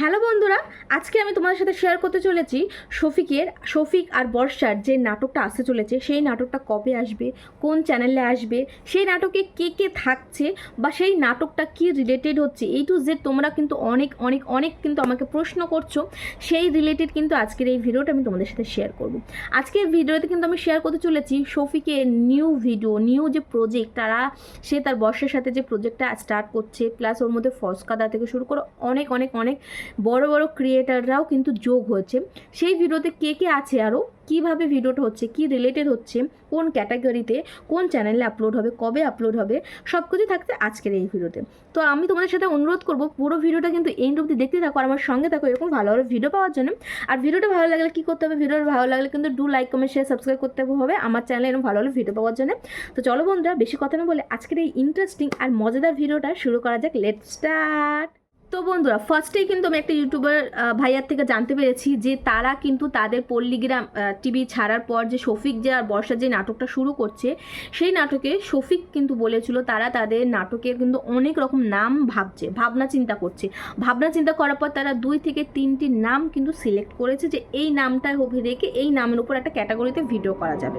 Hello বন্ধুরা, আজকে আমি তোমাদের সাথে শেয়ার করতে চলেছি শফিকের, শফিক আর বর্ষার যে নাটকটা আসতে চলেছে, সেই নাটকটা কবে আসবে, কোন চ্যানেলে আসবে, সেই নাটকে কে কে থাকছে বা সেই নাটকটা কি রিলেটেড হচ্ছে এই টু জেড তোমরা কিন্তু অনেক অনেক অনেক কিন্তু আমাকে প্রশ্ন করছ, সেই রিলেটেড কিন্তু আজকের এই ভিডিওটা আমি তোমাদের সাথে শেয়ার করব। আজকের ভিডিওতে কিন্তু আমি শেয়ার করতে চলেছি শফিকের নিউ ভিডিও নিউ যে প্রজেক্ট তারা, সে তার বর্ষার সাথে যে প্রজেক্টটা স্টার্ট করছে প্লাস ওর মধ্যে ফসকাদা থেকে শুরু করে অনেক অনেক অনেক বড় বড় ক্রিয়েটাররাও কিন্তু যোগ হয়েছে। সেই ভিডিওতে কে কে আছে আরও কীভাবে ভিডিওটা হচ্ছে? কি রিলেটেড হচ্ছে? কোন ক্যাটাগরিতে কোন চ্যানেলে আপলোড হবে? কবে আপলোড হবে? সব কিছু থাকছে আজকের এই ভিডিওতে। তো আমি তোমাদের সাথে অনুরোধ করব, পুরো ভিডিওটা কিন্তু এন্ড অব্দি দেখতে থাকো আর আমার সঙ্গে থাকো এরকম ভালো ভালো ভিডিও পাওয়ার জন্য। আর ভিডিওটা ভালো লাগলে কী করতে হবে? ভিডিওটা ভালো লাগলে কিন্তু do like comment share subscribe করতে হবে আমার চ্যানেলে এরকম ভালো ভালো ভিডিও পাওয়ার জন্য। তো চলো বন্ধুরা, বেশি কথা না বলে আজকের এই ইন্টারেস্টিং আর মজাদার ভিডিওটা শুরু করা যাক। লেট স্টার্ট তো বন্ধুরা ফার্স্টেই কিন্তু আমি একটা ইউটিউবার ভাইয়ার থেকে জানতে পেরেছি যে তারা কিন্তু তাদের পল্লীগ্রাম টিভি ছাড়ার পর যে শফিক যে আর বর্ষা যে নাটকটা শুরু করছে, সেই নাটকে শফিক কিন্তু বলেছিল তারা তাদের নাটকের কিন্তু অনেক রকম নাম ভাবছে, ভাবনা চিন্তা করছে। ভাবনা চিন্তা করার পর তারা দুই থেকে তিনটি নাম কিন্তু সিলেক্ট করেছে যে এই নামটা রেখে এই নামের উপর একটা ক্যাটাগরিতে ভিডিও করা যাবে।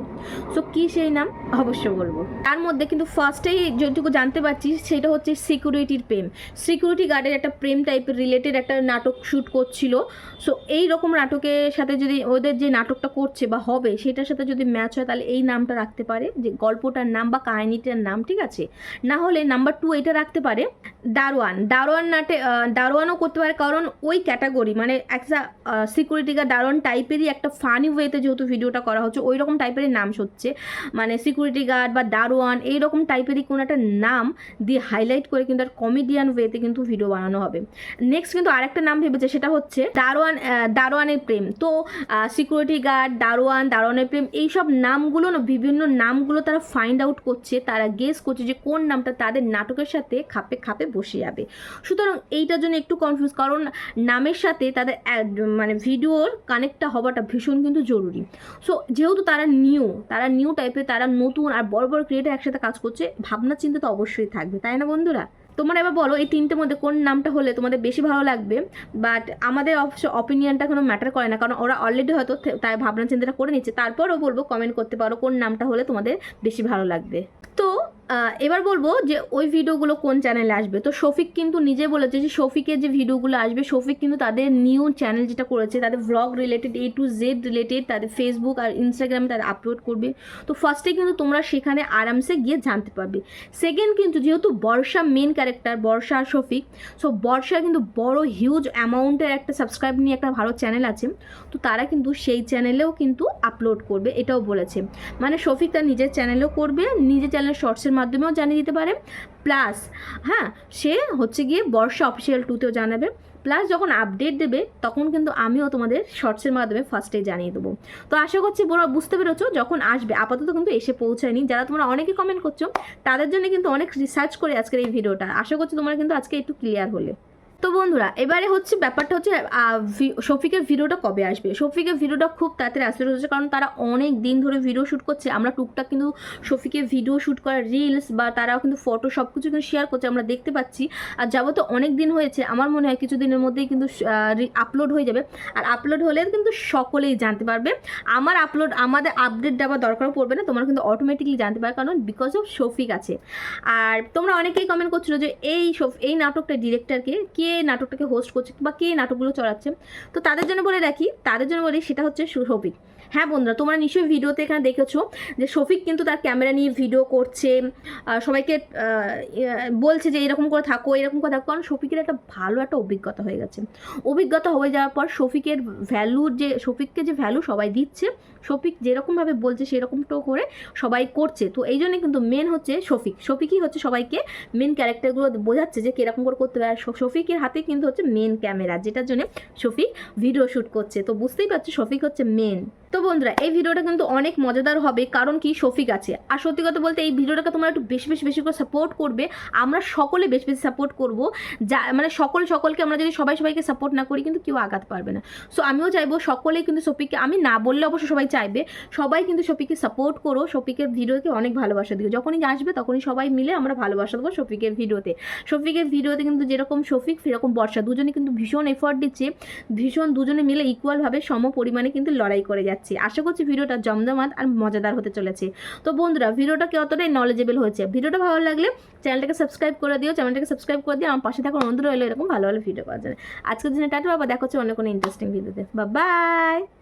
সো কি সেই নাম? অবশ্যই বলব। তার মধ্যে কিন্তু ফার্স্টেই যেটুকু জানতে পারছি, সেটা হচ্ছে সিকিউরিটির প্রেম। সিকিউরিটি গার্ডের একটা প্রেম টাইপের রিলেটেড একটা নাটক শ্যুট করছিল। সো এই রকম নাটকের সাথে যদি ওদের যে নাটকটা করছে বা হবে, সেটার সাথে যদি ম্যাচ হয়, তাহলে এই নামটা রাখতে পারে, যে গল্পটার নাম বা কাহিনীটার নাম, ঠিক আছে? না হলে নাম্বার টু এটা রাখতে পারে, দারোয়ান। দারোয়ান নাটে দারোয়ানও করতে পারে, কারণ ওই ক্যাটাগরি মানে একটা সিকিউরিটি গার্ড দারোয়ান টাইপেরই একটা ফানি ওয়েতে যেহেতু ভিডিওটা করা হচ্ছে, ওই রকম টাইপেরই নাম হচ্ছে। মানে সিকিউরিটি গার্ড বা দারোয়ান এইরকম টাইপেরই কোনো একটা নাম দিয়ে হাইলাইট করে কিন্তু আর কমেডিয়ান ওয়েতে কিন্তু ভিডিও বানানো হবে। নেক্সট কিন্তু আরেকটা নাম ভেবেছে, সেটা হচ্ছে দারোয়ান দারোয়ানের প্রেম। তো সিকিউরিটি গার্ড দারোয়ান, দারোয়ানের প্রেম, এইসব নামগুলো না, বিভিন্ন নামগুলো তারা ফাইন্ড আউট করছে, তারা গেস করছে যে কোন নামটা তাদের নাটকের সাথে খাপে খাপে বসে যাবে। সুতরাং এইটার জন্য একটু কনফিউজ কারণ নামের সাথে তাদের মানে ভিডিওর কানেক্টটা হওয়াটা ভীষণ কিন্তু জরুরি। সো যেহেতু তারা নিউ তারা নিউ টাইপের তারা নতুন আর বড় বড় ক্রিয়েটার একসাথে কাজ করছে ভাবনা চিন্তা তো অবশ্যই থাকবে, তাই না বন্ধুরা? তোমরা এবার বলো, এই তিনটের মধ্যে কোন নামটা হলে তোমাদের বেশি ভালো লাগবে? বাট আমাদের অবশ্য অপিনিয়নটা কোনো ম্যাটার করে না, কারণ ওরা অলরেডি হয়তো তাই ভাবনা চিন্তাটা করে নিচ্ছে। তারপরও বলব কমেন্ট করতে পারো কোন নামটা হলে তোমাদের বেশি ভালো লাগবে। তো এবার বলব যে ওই ভিডিওগুলো কোন চ্যানেলে আসবে? তো শফিক কিন্তু নিজে বলেছে যে শফিকের যে ভিডিওগুলো আসবে, শফিক কিন্তু তাদের নিউ চ্যানেল যেটা করেছে, তাদের vlog related A to Z related তাদের ফেসবুক আর ইনস্টাগ্রামে তাদের আপলোড করবে। তো ফার্স্টে কিন্তু তোমরা সেখানে আরামসে গিয়ে জানতে পারবে। সেকেন্ড কিন্তু যেহেতু বর্ষা মেন ক্যারেক্টার বর্ষা আর শফিক সো বর্ষা কিন্তু বড় হিউজ অ্যামাউন্টের একটা সাবস্ক্রাইব নিয়ে একটা ভালো চ্যানেল আছে। তো তারা কিন্তু সেই চ্যানেলেও কিন্তু আপলোড করবে, এটাও বলেছে। মানে শফিক তার নিজের চ্যানেলেও করবে, নিজের চ্যানেল শর্টসের মাধ্যমেও জানিয়ে দিতে পারে। প্লাস হ্যাঁ সে হচ্ছে গিয়ে বর্ষা অফিসিয়াল টুতেও জানাবে। প্লাস যখন আপডেট দেবে, তখন কিন্তু আমিও তোমাদের শর্টসের মাধ্যমে ফার্স্টে জানিয়ে দেবো। তো আশা করছি বড়, বুঝতে পেরেছ? যখন আসবে, আপাতত কিন্তু এসে পৌঁছায়নি। যারা তোমরা অনেকে কমেন্ট করছ, তাদের জন্য কিন্তু অনেক রিসার্চ করে আজকের এই ভিডিওটা। আশা করছি তোমরা কিন্তু আজকে একটু ক্লিয়ার হলে। তো বন্ধুরা, এবারে হচ্ছে ব্যাপারটা হচ্ছে শফিকের ভিডিওটা কবে আসবে? শফিকের ভিডিওটা খুব তাড়াতাড়ি আসতে চলেছে কারণ তারা অনেক দিন ধরে ভিডিও শ্যুট করছে। আমরা টুকটাক কিন্তু শফিকের ভিডিও শ্যুট করা রিলস বা তারাও কিন্তু ফটো সব কিছু কিন্তু শেয়ার করছে, আমরা দেখতে পাচ্ছি। আর যাব তো অনেক দিন হয়েছে, আমার মনে হয় কিছু দিনের মধ্যেই কিন্তু আপলোড হয়ে যাবে। আর আপলোড হলে কিন্তু সকলেই জানতে পারবে। আমার আপলোড আমাদের আপডেট দেওয়ার দরকারও পড়বে না, তোমরা কিন্তু অটোমেটিকলি জানতে পারবে কারণ বিকজ অফ শফিক আছে। আর তোমরা অনেকেই কমেন্ট করছিল যে এই এই নাটকটা ডিরেক্টরকে কে নাটকটাকে হোস্ট করছে বা কে নাটকগুলো চড়াচ্ছে। তো তাদের জন্য বলে রাখি তাদের জন্য বলি সেটা হচ্ছে শফিক। হ্যাঁ বন্ধুরা তোমরা নিশ্চয়ই ভিডিওতে এখানে দেখেছ যে শফিক কিন্তু তার ক্যামেরা নিয়ে ভিডিও করছে সবাইকে ইয়ে, বলছে যে এরকম করে থাকো এরকম করে থাকো কারণ শফিকের একটা ভালো একটা অভিজ্ঞতা হয়ে গেছে। অভিজ্ঞতা হয়ে যাওয়ার পর শফিকের ভ্যালু যে শফিককে যে ভ্যালু সবাই দিচ্ছে শফিক যেরকমভাবে বলছে সেরকমটাও করে সবাই করছে। তো এই জন্য কিন্তু মেন হচ্ছে শফিক। শফিকই হচ্ছে সবাইকে মেন ক্যারেক্টারগুলো বোঝাচ্ছে যে কীরকম করে করতে হবে আর শফিকের হাতে কিন্তু হচ্ছে মেন ক্যামেরা যেটার জন্য শফিক ভিডিও শ্যুট করছে। তো বুঝতেই পারছ, শফিক হচ্ছে মেন তো বন্ধুরা, এই ভিডিওটা কিন্তু অনেক মজাদার হবে, কারণ কি শফিক আছে। আর সত্যি কথা বলতে এই ভিডিওটাকে তোমরা একটু বেশি বেশি বেশি করে সাপোর্ট করবে। আমরা সকলে বেশি বেশি সাপোর্ট করব। যা মানে সকল, সকলকে আমরা যদি সবাই, সবাইকে সাপোর্ট না করি, কিন্তু কেউ আগাতে পারবে না। সো আমিও চাইব সকলেই কিন্তু শফিককে, আমি না বললে অবশ্য সবাই চাইবে, সবাই কিন্তু শফিককে সাপোর্ট করো, শফিকের ভিডিওকে অনেক ভালোবাসা দিও। যখনই আসবে তখনই সবাই মিলে আমরা ভালোবাসা দেবো শফিকের ভিডিওতে। শফিকের ভিডিওতে কিন্তু যেরকম শফিক, সেরকম বর্ষা। দুজনে কিন্তু ভীষণ এফর্ট দিচ্ছে, ভীষণ দুজনে মিলে ইকুয়ালভাবে সম পরিমাণে কিন্তু লড়াই করে যাচ্ছে। আশা করছি ভিডিওটা জমজমাত আর মজাদার হতে চলেছে। তো বন্ধুরা, ভিডিওটা অতটাই নলেজেবল হয়েছে? ভিডিওটা ভালো লাগলে চ্যানেলটাকে সাবস্ক্রাইব করে দিও। চ্যানেলটাকে সাবস্ক্রাইব করে দিও আমার পাশে থাকা অনুরোধ রইল এরকম ভালো ভালো ভিডিও পাওয়া জন্য। আজকের দিনে টাটা, বাবা। দেখো হচ্ছে অনেক কোনো ইন্টারেস্টিং ভিডিওতে বা বাই